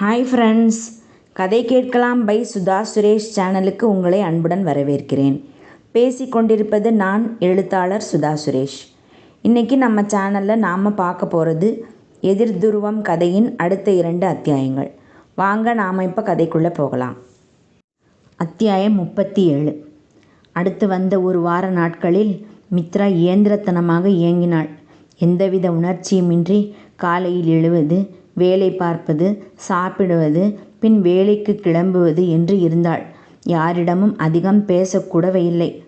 Hi friends கதை கேட்கலாம் by Sudha Suresh சேனலுக்கு உங்களை அன்புடன் வரவேற்கிறேன். பேசிக்கொண்டிருப்பது நான் எழுத்தாளர் சுதா சுரேஷ். இன்றைக்கி நம்ம சேனலில் நாம் பார்க்க போகிறது எதிர் துருவம் கதையின் அடுத்த இரண்டு அத்தியாயங்கள். வாங்க நாம் இப்போ கதைக்குள்ளே போகலாம். அத்தியாயம் முப்பத்தி ஏழு. அடுத்து வந்த ஒரு வார நாட்களில் மித்ரா இயந்திரத்தனமாக இயங்கினாள். எந்தவித உணர்ச்சியுமின்றி காலையில் எழுவது வேலை பார்ப்பது சாப்பிடுவது பின் வேலைக்கு கிளம்புவது என்று இருந்தாள். யாரிடமும் அதிகம் பேசக்கூடவே இல்லை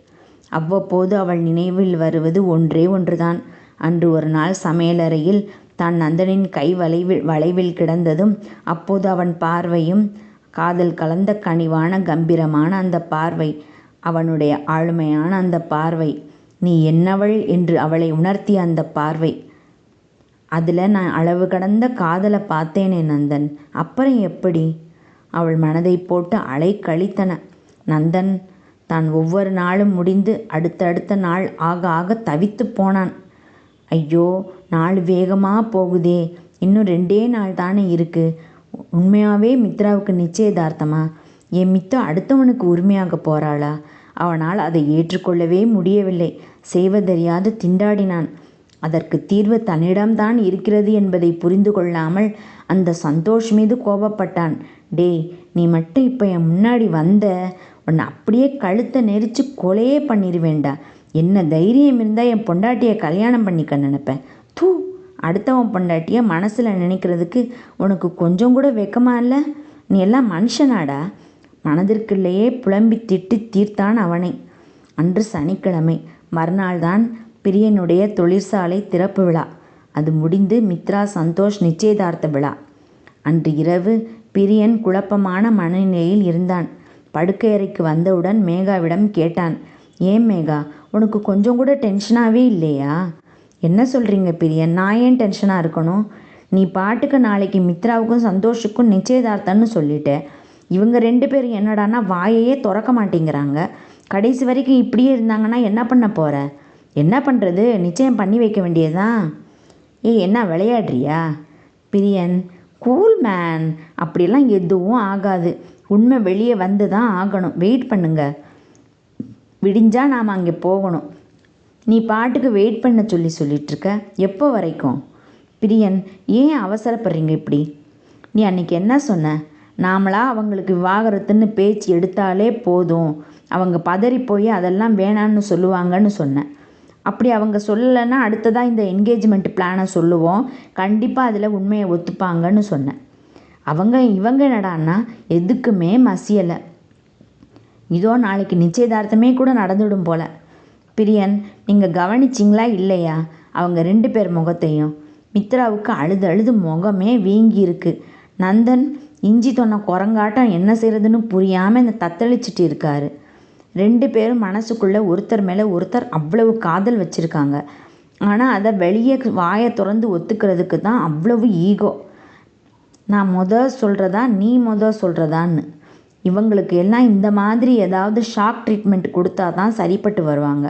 அவ்வப்போது அவள் நினைவில் வருவது ஒன்றே ஒன்றுதான். அன்று ஒரு நாள் சமையலறையில் தான் நந்தனின் கை வளைவில் வளைவில் கிடந்ததும் அப்போது அவன் பார்வையும் காதல் கலந்த கனிவான கம்பீரமான அந்த பார்வை அவனுடைய ஆளுமையான அந்த பார்வை. நீ என்னவள்? என்று அவளை உணர்த்திய அந்த பார்வை. அதில் நான் அளவு கடந்த காதலை பார்த்தேனே நந்தன். அப்புறம் எப்படி? அவள் மனதை போட்டு அலை கழித்தன. நந்தன் தான் ஒவ்வொரு நாளும் முடிந்து அடுத்தடுத்த நாள் ஆக ஆக தவித்து போனான். ஐயோ நாள் வேகமாக போகுதே. இன்னும் ரெண்டே நாள் தானே இருக்குது உண்மையாகவே மித்ராவுக்கு நிச்சயதார்த்தமா? என் மித்து அடுத்தவனுக்கு உரிமையாக போகிறாளா அவனால் அதை ஏற்றுக்கொள்ளவே முடியவில்லை. செய்வதறியாது திண்டாடினான். அதற்கு தீர்வு தன்னிடம்தான் இருக்கிறது என்பதை புரிந்து கொள்ளாமல் அந்த சந்தோஷ் மீது கோபப்பட்டான். டேய் நீ மட்டும் இப்போ என் முன்னாடி வந்த உன்னை அப்படியே கழுத்தை நெரிச்சு கொலையே பண்ணிடுவேண்டா என்ன தைரியம் இருந்தால் என் பொண்டாட்டியை கல்யாணம் பண்ணிக்க நினைப்பேன். தூ அடுத்தவன் பொண்டாட்டியை மனசில் நினைக்கிறதுக்கு உனக்கு கொஞ்சம் கூட வெக்கமா இல்லை? நீ எல்லாம் மனுஷனாடா? மனதிற்குள்ளேயே புலம்பி திட்டி தீர்த்தான் அவனை. அன்று சனிக்கிழமை மறுநாள்தான் பிரியனுடைய தொழிற்சாலை திறப்பு விழா. அது முடிந்து மித்ரா சந்தோஷ் நிச்சயதார்த்த விழா. அன்று இரவு பிரியன் குழப்பமான மனநிலையில் இருந்தான். படுக்கையறைக்கு வந்தவுடன் மேகாவிடம் கேட்டான். ஏன் மேகா உனக்கு கொஞ்சம் கூட டென்ஷனாகவே இல்லையா? என்ன சொல்கிறீங்க பிரியன்? நான் ஏன் டென்ஷனாக இருக்கணும்? நீ பாட்டுக்கு நாளைக்கு மித்ராவுக்கும் சந்தோஷுக்கும் நிச்சயதார்த்தம்னு சொல்லிட்ட. இவங்க ரெண்டு பேரும் என்னடான்னா வாயையே திறக்க மாட்டேங்கிறாங்க. கடைசி வரைக்கும் இப்படியே இருந்தாங்கன்னா என்ன பண்ண போகிற என்ன பண்ணுறது நிச்சயம் பண்ணி வைக்க வேண்டியதுதான். ஏய் என்ன விளையாடுறியா? பிரியன் கூல் மேன் அப்படிலாம் எதுவும் ஆகாது. உண்மை வெளியே வந்து தான் ஆகணும். வெயிட் பண்ணுங்க. விடிஞ்சால் நாம் அங்கே போகணும். நீ பாட்டுக்கு வெயிட் பண்ண சொல்லி சொல்லிகிட்ருக்க எப்போ வரைக்கும்? பிரியன் ஏன் அவசரப்படுறீங்க இப்படி? நீ அன்றைக்கி என்ன சொன்ன? நாமளா அவங்களுக்கு விவாகரத்துன்னு பேச்சு எடுத்தாலே போதும். அவங்க பதறி போய் அதெல்லாம் வேணான்னு சொல்லுவாங்கன்னு சொன்னேன் அப்படி அவங்க சொல்லலைன்னா அடுத்ததாக இந்த என்கேஜ்மெண்ட் பிளானை சொல்லுவோம். கண்டிப்பாக அதில் உண்மையை ஒத்துப்பாங்கன்னு சொன்னேன். அவங்க இவங்க என்னடான்னா எதுக்குமே மசியலை. இதோ நாளைக்கு நிச்சயதார்த்தமே கூட நடந்துடும் போல. பிரியன் நீங்கள் கவனிச்சிங்களா இல்லையா? அவங்க ரெண்டு பேர் முகத்தையும். மித்ராவுக்கு அழுது அழுது முகமே வீங்கி இருக்கு. நந்தன் இஞ்சி தொன்ன குரங்காட்டம் என்ன செய்கிறதுன்னு புரியாமல் இந்த தத்தளிச்சிட்டு இருக்காரு. ரெண்டு பேரும் மனசுக்குள்ளே ஒருத்தர் மேலே ஒருத்தர் அவ்வளவு காதல் வச்சுருக்காங்க. ஆனால் அதை வெளியே வாயை திறந்து ஒத்துக்கிறதுக்கு தான் அவ்வளவு ஈகோ. நான் முத சொல்கிறதா நீ முத சொல்கிறதான்னு இவங்களுக்கு எல்லாம் இந்த மாதிரி ஏதாவது ஷாக் ட்ரீட்மெண்ட் கொடுத்தா தான் சரிப்பட்டு வருவாங்க.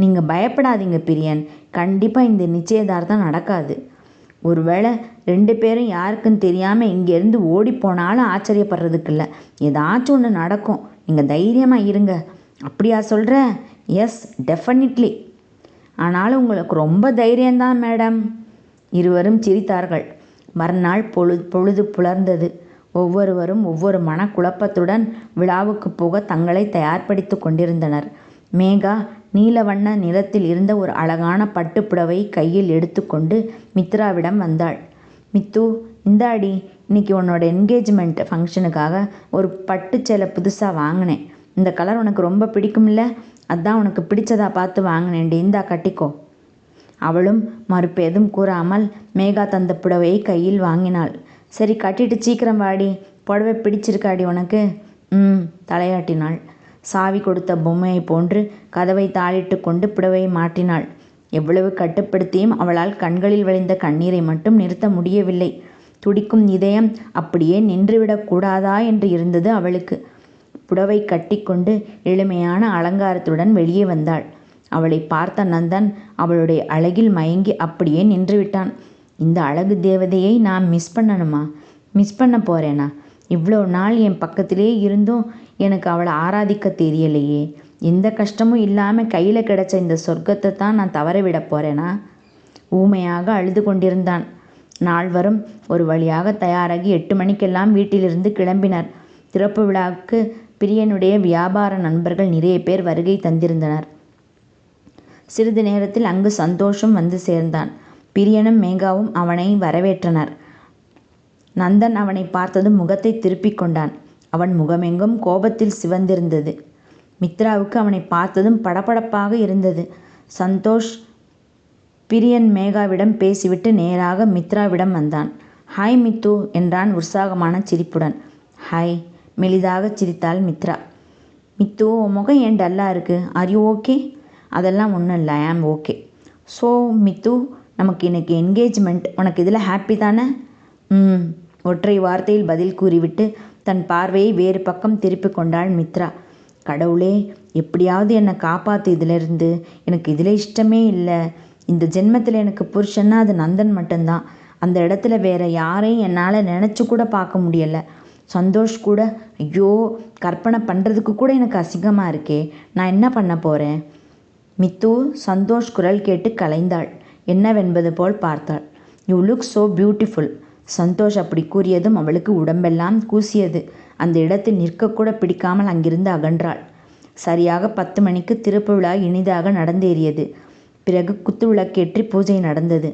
நீங்கள் பயப்படாதீங்க பிரியன். கண்டிப்பாக இந்த நிச்சயதார்த்தம் நடக்காது. ஒருவேளை ரெண்டு பேரும் யாருக்குன்னு தெரியாமல் இங்கேருந்து ஓடி போனாலும் ஆச்சரியப்படுறதுக்கு இல்லை. ஏதாச்சும் ஒன்று நடக்கும். நீங்கள் தைரியமாக இருங்க. அப்படியா சொல்கிற எஸ் டெஃபினெட்லி ஆனாலும் உங்களுக்கு ரொம்ப தைரியம்தான் மேடம் இருவரும் சிரித்தார்கள். மறுநாள் பொழு பொழுது புலர்ந்தது. ஒவ்வொருவரும் ஒவ்வொரு மனக்குழப்பத்துடன் விழாவுக்கு போக தங்களை தயார்படுத்தி கொண்டிருந்தனர். மேகா நீலவண்ண நிறத்தில் இருந்த ஒரு அழகான பட்டுப்புடவை கையில் எடுத்துக்கொண்டு மித்ராவிடம் வந்தாள். மித்து இந்தாடி இன்னைக்கு உன்னோட என்கேஜ்மெண்ட் ஃபங்க்ஷனுக்காக ஒரு பட்டு சேலை புதுசாக வாங்கினேன். இந்த கலர் உனக்கு ரொம்ப பிடிக்கும்ல? அதான் உனக்கு பிடிச்சதா பார்த்து வாங்கினேன்டி. இந்தா கட்டிக்கோ. அவளும் மறுப்பு எதுவும் கூறாமல் மேகா தந்த புடவையை கையில் வாங்கினாள். சரி கட்டிட்டு சீக்கிரம் வாடி. புடவை பிடிச்சிருக்காடி உனக்கு. ம் தலையாட்டினாள். சாவி கொடுத்த பொம்மையை போன்று கதவை தாளிட்டு கொண்டு புடவையை மாட்டினாள் எவ்வளவு கட்டுப்படுத்தியும் அவளால் கண்களில் வழிந்த கண்ணீரை மட்டும் நிறுத்த முடியவில்லை. துடிக்கும் இதயம் அப்படியே நின்றுவிடக்கூடாதா என்று இருந்தது அவளுக்கு. புடவை கட்டிக்கொண்டு எளிமையான அலங்காரத்துடன் வெளியே வந்தாள். அவளை பார்த்த நந்தன் அவளுடைய அழகில் மயங்கி அப்படியே நின்றுவிட்டான். இந்த அழகு தேவதையை நான் மிஸ் பண்ணணுமா? மிஸ் பண்ண போகிறேனா இவ்வளோ நாள் என் பக்கத்திலே இருந்தும். எனக்கு அவளை ஆராதிக்க தெரியலையே. எந்த கஷ்டமும் இல்லாமல் கையில் கிடைச்ச இந்த சொர்க்கத்தை தான் நான் தவற விட போகிறேனா ஊமையாக அழுது கொண்டிருந்தான். நால்வரும் ஒரு வழியாக தயாராகி எட்டு மணிக்கெல்லாம் வீட்டிலிருந்து கிளம்பினர். திறப்பு விழாவுக்கு பிரியனுடைய வியாபார நண்பர்கள் நிறைய பேர் வருகை தந்திருந்தனர். சிறிது நேரத்தில் அங்கு சந்தோஷம் வந்து சேர்ந்தான். பிரியனும் மேகாவும் அவனை வரவேற்றனர். நந்தன் அவனை பார்த்ததும் முகத்தை திருப்பிக் கொண்டான். அவன் முகமெங்கும் கோபத்தில் சிவந்திருந்தது. மித்ராவுக்கு அவனை பார்த்ததும் படபடப்பாக இருந்தது. சந்தோஷ் பிரியன் மேகாவிடம் பேசிவிட்டு நேராக மித்ராவிடம் வந்தான். ஹாய் மித்து என்றான் உற்சாகமான சிரிப்புடன். ஹாய் மெலிதாக சிரித்தாள் மித்ரா. மித்து உன் முகம் ஏன் டல்லாக இருக்குது ஆர் யூ ஓகே அதெல்லாம் ஒன்றும் இல்லை ஐ ஆம் ஓகே ஸோ மித்து நமக்கு இன்னைக்கு என்கேஜ்மெண்ட் உனக்கு இதில் ஹாப்பி தானே? ம். ஒற்றை வார்த்தையில் பதில் கூறிவிட்டு தன் பார்வையை வேறு பக்கம் திருப்பி கொண்டாள் மித்ரா. கடவுளே எப்படியாவது என்னை காப்பாற்று இதிலிருந்து. எனக்கு இதில் இஷ்டமே இல்லை. இந்த ஜென்மத்தில் எனக்கு புருஷன்னா அது நந்தன் மட்டும்தான். அந்த இடத்துல வேற யாரையும் என்னால் நினச்சி கூட பார்க்க முடியலை. சந்தோஷ் கூட ஐயோ கற்பனை பண்ணுறதுக்கு கூட எனக்கு அசிங்கமாக இருக்கே நான் என்ன பண்ண போகிறேன் மித்து சந்தோஷ் குரல் கேட்டு கலைந்தாள். என்னவென்பது போல் பார்த்தாள். You look so beautiful Santhosh அப்படி கூறியதும் அவளுக்கு உடம்பெல்லாம் கூசியது. அந்த இடத்தில் நிற்கக்கூட பிடிக்காமல் அங்கிருந்து அகன்றாள். சரியாக பத்து மணிக்கு திருப்பு விழா இனிதாக நடந்தேறியது. பிறகு குத்து விளக்கேற்றி பூஜை நடந்தது.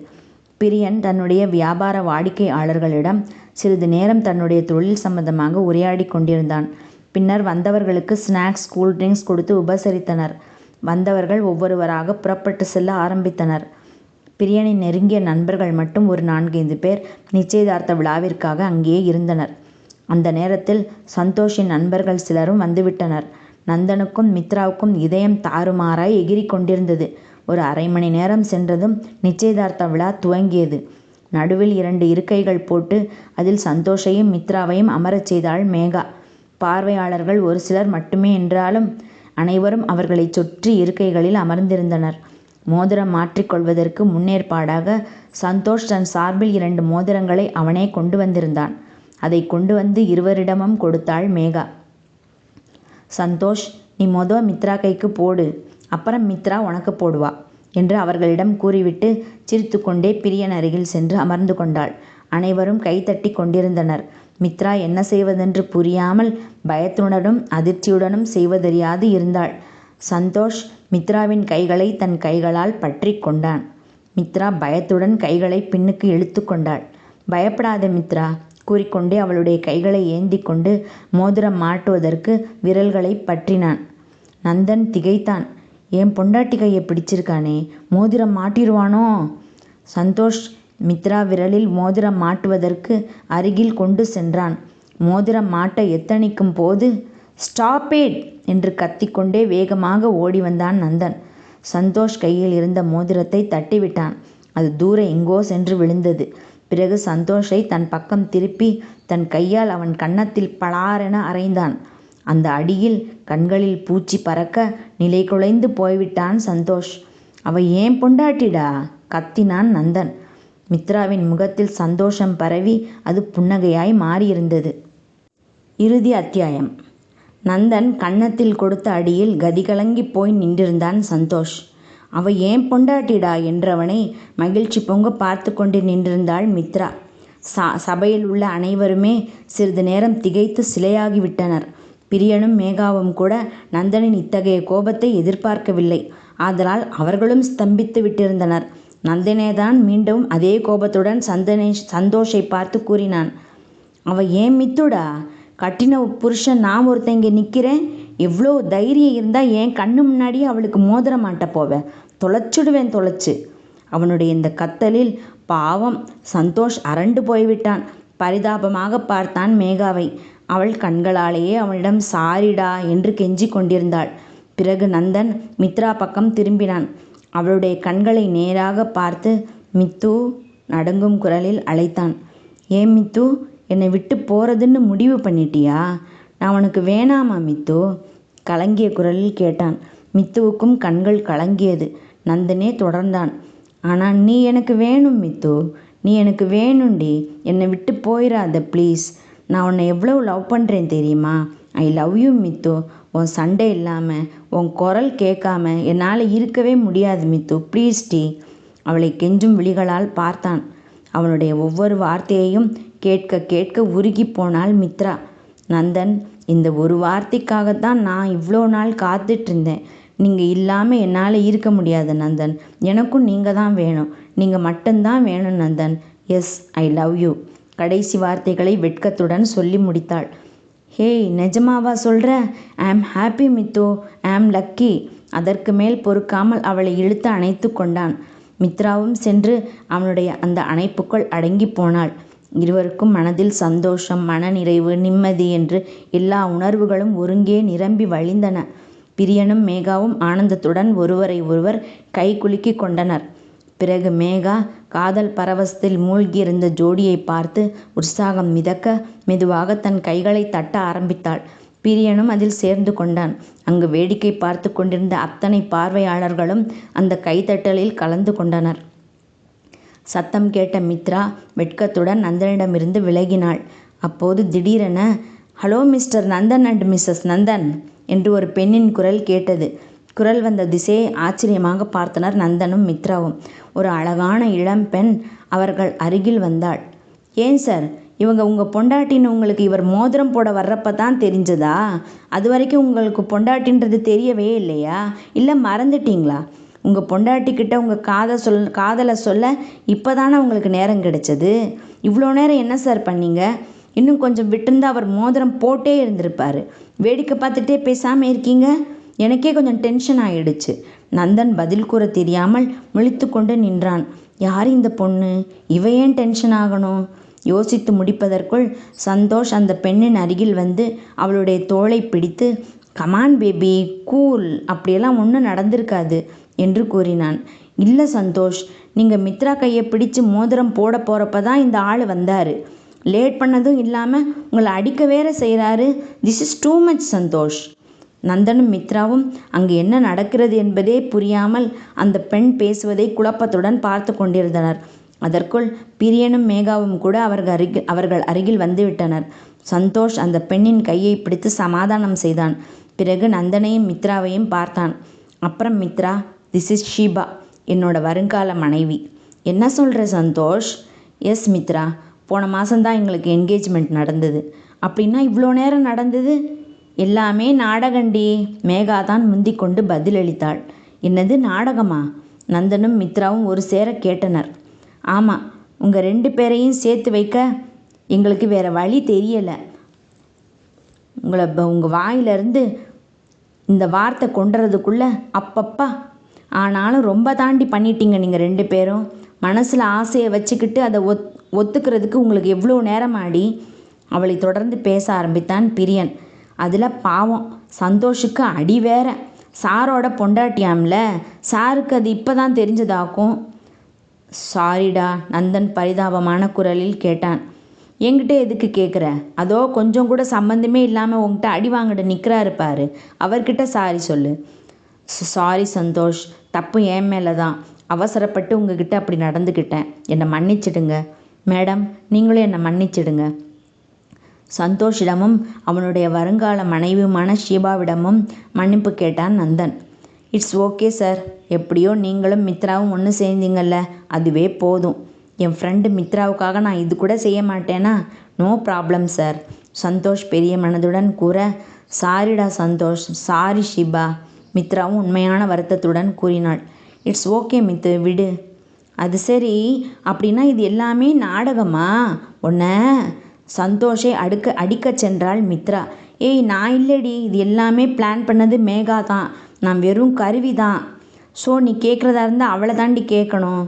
பிரியன் தன்னுடைய வியாபார வாடிக்கையாளர்களிடம் சிறிது நேரம் தன்னுடைய தொழில் சம்பந்தமாக உரையாடி கொண்டிருந்தான். பின்னர் வந்தவர்களுக்கு ஸ்நாக்ஸ் கூல் ட்ரிங்க்ஸ் கொடுத்து உபசரித்தனர். வந்தவர்கள் ஒவ்வொருவராக புறப்பட்டு செல்ல ஆரம்பித்தனர். பிரியனின் நெருங்கிய நண்பர்கள் மட்டும் ஒரு நான்கைந்து பேர் நிச்சயதார்த்த விழாவிற்காக அங்கேயே இருந்தனர். அந்த நேரத்தில் சந்தோஷின் நண்பர்கள் சிலரும் வந்துவிட்டனர். நந்தனுக்கும் மித்ராவுக்கும் இதயம் தாறுமாறாய் எகிரி கொண்டிருந்தது. ஒரு அரை மணி நேரம் சென்றதும் நிச்சயதார்த்த விழா துவங்கியது. நடுவில் இரண்டு இருக்கைகள் போட்டு அதில் சந்தோஷையும் மித்ராவையும் அமரச் செய்தாள் மேகா. பார்வையாளர்கள் ஒரு சிலர் மட்டுமே என்றாலும் அனைவரும் அவர்களை சுற்றி இருக்கைகளில் அமர்ந்திருந்தனர். மோதிரம் மாற்றிக்கொள்வதற்கு முன்னேற்பாடாக சந்தோஷ் தன் சார்பில் இரண்டு மோதிரங்களை அவனே கொண்டு வந்திருந்தான். அதை கொண்டு வந்து இருவரிடமும் கொடுத்தாள் மேகா. சந்தோஷ் நீ மொத மித்ரா கைக்கு போடு. அப்புறம் மித்ரா உனக்கு போடுவா என்று அவர்களிடம் கூறிவிட்டு சிரித்துக்கொண்டே பிரியன் அருகில் சென்று அமர்ந்து கொண்டாள். அனைவரும் கைத்தட்டி கொண்டிருந்தனர். மித்ரா என்ன செய்வதென்று புரியாமல் பயத்துடனும் அதிர்ச்சியுடனும் செய்வதறியாது இருந்தாள். சந்தோஷ் மித்ராவின் கைகளை தன் கைகளால் பற்றி கொண்டான். மித்ரா பயத்துடன் கைகளை பின்னுக்கு இழுத்து கொண்டாள். பயப்படாத மித்ரா கூறிக்கொண்டே அவளுடைய கைகளை ஏந்தி கொண்டு மோதிரம் மாட்டுவதற்கு விரல்களை பற்றினான். நந்தன் திகைத்தான். என் பொண்டாட்டி கையை பிடிச்சிருக்கானே? மோதிரம் மாட்டிடுவானோ சந்தோஷ் மித்ரா விரலில் மோதிரம் மாட்டுவதற்கு அருகில் கொண்டு சென்றான். மோதிரம் மாட்ட எத்தனிக்கும் போது? Stop it! என்று கத்திக்கொண்டே வேகமாக ஓடி வந்தான் நந்தன். சந்தோஷ் கையில் இருந்த மோதிரத்தை தட்டிவிட்டான். அது தூர எங்கோ சென்று விழுந்தது. பிறகு சந்தோஷை தன் பக்கம் திருப்பி தன் கையால் அவன் கன்னத்தில் பளாரென அறைந்தான். அந்த அடியில் கண்களில் பூச்சி பறக்க நிலை குலைந்து போய்விட்டான் சந்தோஷ். அவ ஏன் பொண்டாட்டிடா? கத்தினான் நந்தன். மித்ராவின் முகத்தில் சந்தோஷம் பரவி அது புன்னகையாய் மாறியிருந்தது. இறுதி அத்தியாயம். நந்தன் கன்னத்தில் கொடுத்த அடியில் கதிகலங்கி போய் நின்றிருந்தான் சந்தோஷ். அவ ஏன் பொண்டாட்டிடா? என்றவனை மகிழ்ச்சி பொங்க பார்த்து கொண்டு நின்றிருந்தாள் மித்ரா. சா சபையில் உள்ள அனைவருமே சிறிது நேரம் திகைத்து சிலையாகிவிட்டனர். பிரியனும் மேகாவும் கூட நந்தனின் இத்தகைய கோபத்தை எதிர்பார்க்கவில்லை. ஆதலால் அவர்களும் ஸ்தம்பித்து விட்டிருந்தனர். நந்தனேதான் மீண்டும் அதே கோபத்துடன் சந்தனேஷ் சந்தோஷை பார்த்து கூறினான். அவ ஏன் மித்துடா? கட்டின புருஷன் நான் ஒருத்தன் இங்கே நிற்கிறேன் எவ்வளோ தைரியம் இருந்தால் என் கண்ணு முன்னாடியே அவளுக்கு மோதிர மாட்ட போவேன். தொலைச்சுடுவேன் தொலைச்சு. அவனுடைய இந்த கத்தலில் பாவம் சந்தோஷ் அரண்டு போய்விட்டான். பரிதாபமாக பார்த்தான் மேகாவை. அவள் கண்களாலேயே அவனிடம் சாரிடா என்று கெஞ்சி கொண்டிருந்தாள். பிறகு நந்தன் மித்ரா பக்கம் திரும்பினான். அவளுடைய கண்களை நேராக பார்த்து மித்து நடுங்கும் குரலில் அழைத்தான். ஏன் மித்து? என்னை விட்டு போகிறதுன்னு முடிவு பண்ணிட்டியா? நான் உனக்கு வேணாமா மித்து? கலங்கிய குரலில் கேட்டான். மித்துவுக்கும் கண்கள் கலங்கியது. நந்தனே தொடர்ந்தான். ஆனால் நீ எனக்கு வேணும் மித்து. நீ எனக்கு வேணும்டி. என்னை விட்டு போயிடாத ப்ளீஸ். நான் உன்னை எவ்வளோ லவ் பண்ணுறேன் தெரியுமா? I love you Mithu. உன் சண்டை இல்லாமல் உன் குரல் கேட்காம என்னால் இருக்கவே முடியாது மித்து. Please D. அவளை கெஞ்சும் விழிகளால் பார்த்தான். அவனுடைய ஒவ்வொரு வார்த்தையையும் கேட்க கேட்க உருகி போனாள் மித்ரா. நந்தன் இந்த ஒரு வார்த்தைக்காகத்தான் நான் இவ்வளோ நாள் காத்துட்டு இருந்தேன் நீங்கள் இல்லாமல் என்னால் இருக்க முடியாது நந்தன். எனக்கும் நீங்கள் தான் வேணும். நீங்கள் மட்டும்தான் வேணும் Nandan. Yes I love you கடைசி வார்த்தைகளை வெட்கத்துடன் சொல்லி முடித்தாள். ஹேய் நிஜமாவா சொல்கிற ஐ ஆம் ஹாப்பி மித்து. ஐ ஆம் லக்கி அதற்கு மேல் பொறுக்காமல் அவளை இழுத்து அணைத்து கொண்டான். மித்ராவும் சென்று அவனுடைய அந்த அணைப்புக்குள் அடங்கி போனாள். இருவருக்கும் மனதில் சந்தோஷம் மனநிறைவு நிம்மதி என்று எல்லா உணர்வுகளும் ஒருங்கே நிரம்பி வழிந்தன. பிரியனும் மேகாவும் ஆனந்தத்துடன் ஒருவரை ஒருவர் கை குலுக்கி கொண்டனர். பிறகு மேகா காதல் பரவசத்தில் மூழ்கியிருந்த ஜோடியை பார்த்து உற்சாகம் மிதக்க மெதுவாக தன் கைகளை தட்ட ஆரம்பித்தாள். பிரியனும் அதில் சேர்ந்து கொண்டான். அங்கு வேடிக்கை பார்த்து கொண்டிருந்த அத்தனை பார்வையாளர்களும் அந்த கைதட்டலில் கலந்து கொண்டனர். சத்தம் கேட்ட மித்ரா வெட்கத்துடன் நந்தனிடமிருந்து விலகினாள். அப்போது திடீரென hello mister Nandan and missus Nandan என்று ஒரு பெண்ணின் குரல் கேட்டது. குரல் வந்த திசையை ஆச்சரியமாக பார்த்தனர் நந்தனும் மித்ராவும். ஒரு அழகான இளம் பெண் அவர்கள் அருகில் வந்தாள். ஏன் சார் இவங்க உங்கள் பொண்டாட்டின்னு உங்களுக்கு இவர் மோதிரம் போட வர்றப்ப தான் தெரிஞ்சதா? அது வரைக்கும் உங்களுக்கு பொண்டாட்டின்றது தெரியவே இல்லையா? இல்லை மறந்துட்டீங்களா? உங்கள் பொண்டாட்டிக்கிட்ட உங்கள் காதை சொல் காதலை சொல்ல இப்போ தானே உங்களுக்கு நேரம் கிடைச்சது? இவ்வளோ நேரம் என்ன சார் பண்ணீங்க? இன்னும் கொஞ்சம் விட்டிருந்தா அவர் மோதிரம் போட்டே இருந்திருப்பார். வேடிக்கை பார்த்துட்டே பேசாமல் இருக்கீங்க? எனக்கே கொஞ்சம் டென்ஷன் ஆயிடுச்சு. நந்தன் பதில் கூற தெரியாமல் முழித்து கொண்டு நின்றான். யார் இந்த பொண்ணு? இவ ஏன் டென்ஷன் ஆகணும்? யோசித்து முடிப்பதற்குள் சந்தோஷ் அந்த பெண்ணின் அருகில் வந்து அவளுடைய தோளை பிடித்து கமான் பேபி கூல் அப்படியெல்லாம் ஒன்றும் நடந்திருக்காது. என்று கூறினான். இல்லை சந்தோஷ் நீங்கள் மித்ரா கையை பிடிச்சு மோதிரம் போட போகிறப்ப தான் இந்த ஆள் வந்தார். லேட் பண்ணதும் இல்லாமல் உங்களை அடிக்க வேற செய்கிறாரு this is too much Santhosh. நந்தனும் மித்ராவும் அங்கு என்ன நடக்கிறது என்பதே புரியாமல் அந்த பெண் பேசுவதை குழப்பத்துடன் பார்த்து கொண்டிருந்தனர். அதற்குள் பிரியனும் மேகாவும் கூட அவர்கள் அருகில் அவர்கள் அருகில் வந்துவிட்டனர். சந்தோஷ் அந்த பெண்ணின் கையை பிடித்து சமாதானம் செய்தான். பிறகு நந்தனையும் மித்ராவையும் பார்த்தான். அப்புறம் மித்ரா திஸ் இஸ் ஷீபா என்னோட வருங்கால மனைவி. என்ன சொல்கிற சந்தோஷ்? எஸ் மித்ரா போன மாதம்தான் எங்களுக்கு என்கேஜ்மெண்ட் நடந்தது. அப்படின்னா இவ்வளோ நேரம் நடந்தது? எல்லாமே நாடகண்டி. மேகா தான் முந்தி கொண்டு பதிலளித்தாள். என்னது நாடகமா? நந்தனும் மித்ராவும் ஒரு சேர கேட்டனர். ஆமாம் உங்கள் ரெண்டு பேரையும் சேர்த்து வைக்க எங்களுக்கு வேறு வழி தெரியலை. உங்களை உங்கள் வாயிலிருந்து இந்த வார்த்தை கொண்டுறதுக்குள்ளே அப்பப்பா ஆனாலும் ரொம்ப தாண்டி பண்ணிட்டீங்க நீங்கள் ரெண்டு பேரும். மனசில் ஆசையை வச்சுக்கிட்டு அதை ஒத் ஒத்துக்கிறதுக்கு உங்களுக்கு எவ்வளோ நேரம் ஆடி? அவளை தொடர்ந்து பேச ஆரம்பித்தான் பிரியன். அதில் பாவம். சந்தோஷுக்கு அடி வேற. சாரோட பொண்டாட்டியாம்ல. சாருக்கு அது இப்போ தான் தெரிஞ்சதாக்கும். சாரிடா நந்தன் பரிதாபமான குரலில் கேட்டான். என்கிட்ட எதுக்கு கேட்குற அதோ கொஞ்சம் கூட சம்மந்தமே இல்லாமல் உங்ககிட்ட அடி வாங்கிட்டு நிற்கிறாரு பாரு. அவர்கிட்ட சாரி சொல்லு. சாரி சந்தோஷ். தப்பு என் மேலே தான் அவசரப்பட்டு உங்ககிட்ட அப்படி நடந்துக்கிட்டேன் என்னை மன்னிச்சிடுங்க. மேடம் நீங்களும் என்னை மன்னிச்சிடுங்க. சந்தோஷிடமும் அவனுடைய வருங்கால மனைவியுமான ஷீபாவிடமும் மன்னிப்பு கேட்டான் நந்தன். It's okay sir. எப்படியோ நீங்களும் மித்ராவும் ஒன்று சேர்ந்தீங்கல்ல. அதுவே போதும். என் ஃப்ரெண்டு மித்ராவுக்காக நான் இது கூட செய்ய மாட்டேனா? நோ ப்ராப்ளம் சார் சந்தோஷ் பெரிய மனதுடன் கூற சாரிடா சந்தோஷ். சாரி ஷிபா. மித்ராவும் உண்மையான வருத்தத்துடன் கூறினாள். இட்ஸ் ஓகே மித்து விடு. அது சரி. அப்படின்னா இது எல்லாமே நாடகமா? உன்ன சந்தோஷை அடுக்க அடிக்க சென்றாள் மித்ரா. ஏய் நான் இல்லடி. இது எல்லாமே பிளான் பண்ணது மேகா தான். நான் வெறும் கருவி தான். ஸோ நீ கேட்குறதா இருந்தால் அவளை தாண்டி கேட்கணும்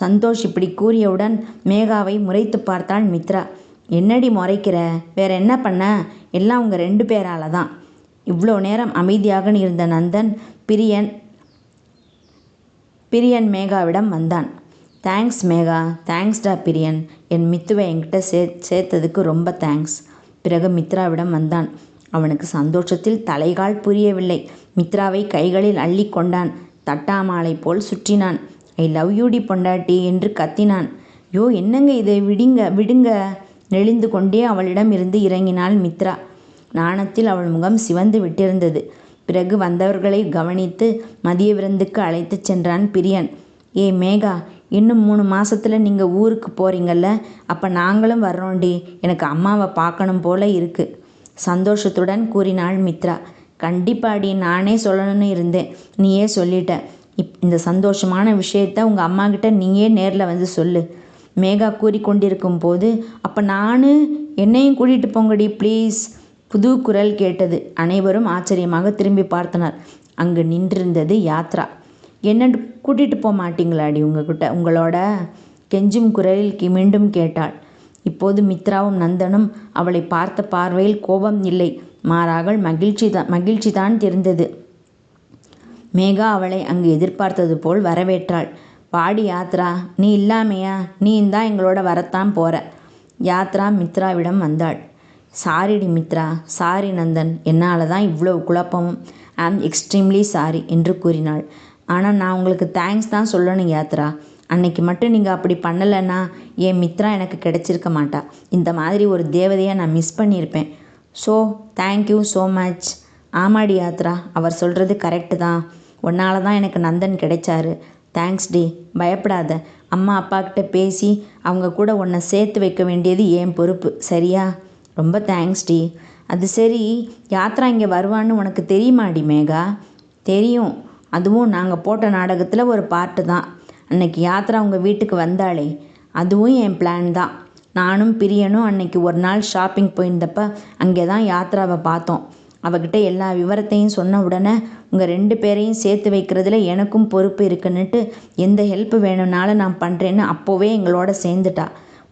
சந்தோஷ் இப்படி கூறியவுடன் மேகாவை முறைத்து பார்த்தாள் மித்ரா. என்னடி முறைக்கிற? வேற என்ன பண்ண? எல்லாம் உங்கள் ரெண்டு பேரால தான். இவ்வளோ நேரம் அமைதியாக இருந்த நந்தன் பிரியன் பிரியன் மேகாவிடம் வந்தான். தேங்க்ஸ் மேகா. தேங்க்ஸ்டா பிரியன். என் மித்துவை என்கிட்ட சே சேர்த்ததுக்கு ரொம்ப தேங்க்ஸ் பிறகு மித்ராவிடம் வந்தான். அவனுக்கு சந்தோஷத்தில் தலைகால் புரியவில்லை. மித்ராவை கைகளில் அள்ளி கொண்டான். தட்டாமாலை போல் சுற்றினான். ஐ லவ் யூடி பொண்டாட்டி என்று கத்தினான். யோ என்னங்க இதை? விடுங்க விடுங்க. நெளிந்து கொண்டே அவளிடம் இருந்து இறங்கினாள் மித்ரா. நாணத்தில் அவள் முகம் சிவந்து விட்டிருந்தது. பிறகு வந்தவர்களை கவனித்து மதிய விருந்துக்கு அழைத்துச் சென்றான் பிரியன். ஏ மேகா இன்னும் மூணு மாசத்துல நீங்கள் ஊருக்கு போறீங்கல்ல? அப்போ நாங்களும் வர்றோண்டி. எனக்கு அம்மாவை பார்க்கணும் போல இருக்கு. சந்தோஷத்துடன் கூறினாள் மித்ரா. கண்டிப்பாடி நானே சொல்லணும்னு இருந்தேன். நீயே சொல்லிட்ட. இப் இந்த சந்தோஷமான விஷயத்த உங்கள் அம்மா கிட்ட நீயே நேரில் வந்து சொல்லு. மேகா கூறிக்கொண்டிருக்கும் போது அப்போ நான் என்னையும் கூட்டிகிட்டு போங்கடி ப்ளீஸ். புது குரல் கேட்டது. அனைவரும் ஆச்சரியமாக திரும்பி பார்த்தனர். அங்கு நின்றிருந்தது யாத்ரா. என்ன கூட்டிகிட்டு போக மாட்டீங்களாடி உங்ககிட்ட? உங்களோட கெஞ்சும் குரலில் கி- மீண்டும் கேட்டாள். இப்போது மித்ராவும் நந்தனும் அவளை பார்த்த பார்வையில் கோபம் இல்லை. மாறாக மகிழ்ச்சி தான் மகிழ்ச்சி தான் தெரிந்தது. மேகா அவளை அங்கு எதிர்பார்த்தது போல் வரவேற்றாள். பாடி யாத்ரா நீ இல்லாமையா? நீ இந்தா எங்களோட வரத்தான் போற. யாத்ரா மித்ராவிடம் வந்தாள். சாரிடி மித்ரா சாரி நந்தன் என்னால் தான் இவ்வளோ ஐ ஆம் எக்ஸ்ட்ரீம்லி சாரி என்று கூறினாள். ஆனால் நான் உங்களுக்கு தேங்க்ஸ் தான் சொல்லணும் யாத்ரா. அன்னைக்கு மட்டும் நீங்கள் அப்படி பண்ணலைன்னா என் மித்ரா எனக்கு கிடைச்சிருக்க மாட்டா. இந்த மாதிரி ஒரு தேவதையை நான் மிஸ் பண்ணியிருப்பேன். ஸோ தேங்க்யூ ஸோ மச் ஆமாடி யாத்ரா அவர் சொல்கிறது கரெக்டு தான். உன்னால தான் எனக்கு நந்தன் கிடைச்சாரு. தேங்க்ஸ் டி பயப்படாத. அம்மா அப்பாக்கிட்ட பேசி அவங்க கூட உன்னை சேர்த்து வைக்க வேண்டியது என் பொறுப்பு. சரியா? ரொம்ப தேங்க்ஸ் டி. அது சரி யாத்ரா இங்கே வருவான்னு உனக்கு தெரியுமாடி மேகா? தெரியும். அதுவும் நாங்கள் போட்ட நாடகத்தில் ஒரு பாட்டு தான். அன்னைக்கு யாத்ரா உங்கள் வீட்டுக்கு வந்தாளே. அதுவும் என் பிளான் தான். நானும் பிரியனும் அன்னைக்கு ஒரு நாள் ஷாப்பிங் போயிருந்தப்ப அங்கே தான் யாத்ராவை பார்த்தோம். அவகிட்ட எல்லா விவரத்தையும் சொன்ன உடனே உங்கள் ரெண்டு பேரையும் சேர்த்து வைக்கிறதுல எனக்கும் பொறுப்பு இருக்குன்னுட்டு எந்த ஹெல்ப் வேணும்னாலும் நான் பண்ணுறேன்னு அப்போவே எங்களோட சேர்ந்துட்டா.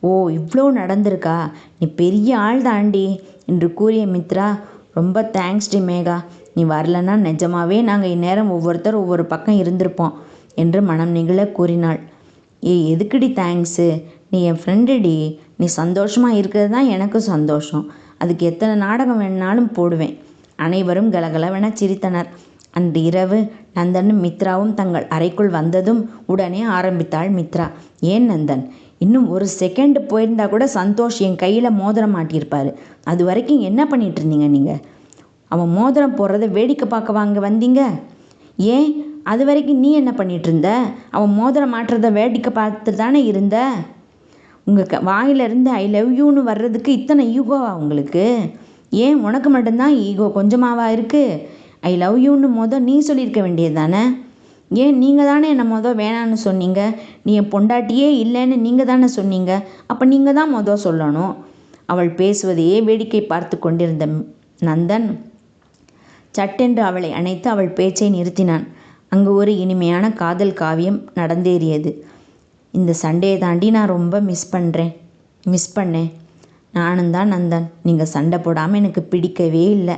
ஓ இவ்வளோ நடந்திருக்கா? நீ பெரிய ஆள் தாண்டி என்று கூறிய மித்ரா. ரொம்ப தேங்க்ஸ் டி மேகா. நீ வரலன்னா நிஜமாவே நாங்கள் இந்நேரம் ஒவ்வொருத்தர் ஒவ்வொரு பக்கம் இருந்திருப்போம் என்று மனம் நிகழ கூறினாள். ஏய் எதுக்குடி தேங்க்ஸு நீ என் ஃப்ரெண்டுடி நீ சந்தோஷமாக இருக்கிறது தான் எனக்கும் சந்தோஷம். அதுக்கு எத்தனை நாடகம் வேணுனாலும் போடுவேன். அனைவரும் கலகலவென சிரித்தனர். அன்று இரவு நந்தனும் மித்ராவும் தங்கள் அறைக்குள் வந்ததும் உடனே ஆரம்பித்தாள் மித்ரா. ஏன் நந்தன்? இன்னும் ஒரு செகண்ட் போயிருந்தா கூட சந்தோஷ் என் கையில் மோதிரம் மாட்டியிருப்பார். அது வரைக்கும் என்ன பண்ணிட்டு இருந்தீங்க நீங்கள் அவன் மோதிரம் போடுறத வேடிக்கை பார்க்க வாங்க வந்தீங்க? ஏன்? அது வரைக்கும் நீ என்ன பண்ணிட்டு இருந்த? அவன் மோதிரம் மாட்டுறத வேடிக்கை பார்த்து தானே இருந்த? உங்கள் க வாயிலிருந்து ஐ லவ் யூன்னு வர்றதுக்கு இத்தனை ஈகோவா உங்களுக்கு? ஏன்? உனக்கு மட்டும்தான் ஈகோ கொஞ்சமாவா இருக்குது ஐ லவ் யூன்னு மொதல் நீ சொல்லியிருக்க வேண்டியது தானே ஏன் நீங்கள் தானே என்னை மொதல் வேணான்னு சொன்னீங்க? நீ என் பொண்டாட்டியே இல்லைன்னு நீங்கள் தானே சொன்னீங்க? அப்போ நீங்கள் தான் மொதல் சொல்லணும். அவள் பேசுவதையே வேடிக்கை பார்த்து கொண்டிருந்த நந்தன் சட்டென்று அவளை அணைத்து அவள் பேச்சை நிறுத்தினான். அங்கு ஒரு இனிமையான காதல் காவியம் நடந்தேறியது. இந்த சண்டையை தாண்டி நான் ரொம்ப மிஸ் பண்ணுறேன் மிஸ் பண்ணேன். நானும் தான் நந்தன். நீங்கள் சண்டை போடாமல் எனக்கு பிடிக்கவே இல்லை.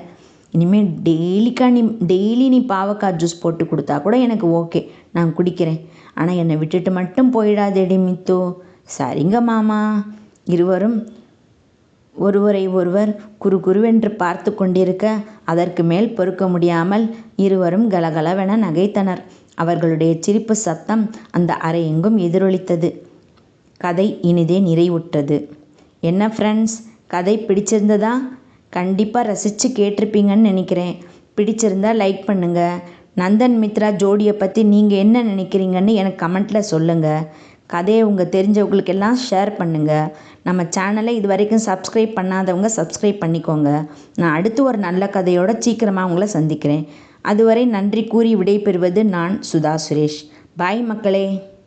இனிமேல் டெய்லிக்கா நீ டெய்லி நீ பாவக்காய் ஜூஸ் போட்டு கொடுத்தா கூட எனக்கு ஓகே நான் குடிக்கிறேன். ஆனால் என்னை விட்டுட்டு மட்டும் போயிடாதேடி மித்து. சரிங்க மாமா. இருவரும் ஒருவரை ஒருவர் குறு குருவென்று பார்த்து கொண்டிருக்க அதற்கு மேல் பொறுக்க முடியாமல் இருவரும் கலகலவென நகைத்தனர். அவர்களுடைய சிரிப்பு சத்தம் அந்த அறையெங்கும் எதிரொலித்தது. கதை இனிதே நிறைவுற்றது. என்ன ஃப்ரெண்ட்ஸ் கதை பிடிச்சிருந்ததா? கண்டிப்பாக ரசித்து கேட்டிருப்பீங்கன்னு நினைக்கிறேன். பிடிச்சிருந்தா லைக் பண்ணுங்கள் நந்தன் மித்ரா ஜோடியை பற்றி நீங்கள் என்ன நினைக்கிறீங்கன்னு எனக்கு கமெண்ட்டில் சொல்லுங்கள் கதையை உங்கள் தெரிஞ்சவங்களுக்கெல்லாம் ஷேர் பண்ணுங்கள் நம்ம சேனலை இது வரைக்கும் சப்ஸ்கிரைப் பண்ணாதவங்க சப்ஸ்கிரைப் பண்ணிக்கோங்க. நான் அடுத்து ஒரு நல்ல கதையோட சீக்கிரமாக உங்களை சந்திக்கிறேன். அதுவரை நன்றி கூறி விடைபெறுவது நான் சுதா சுரேஷ். பாய் மக்களே.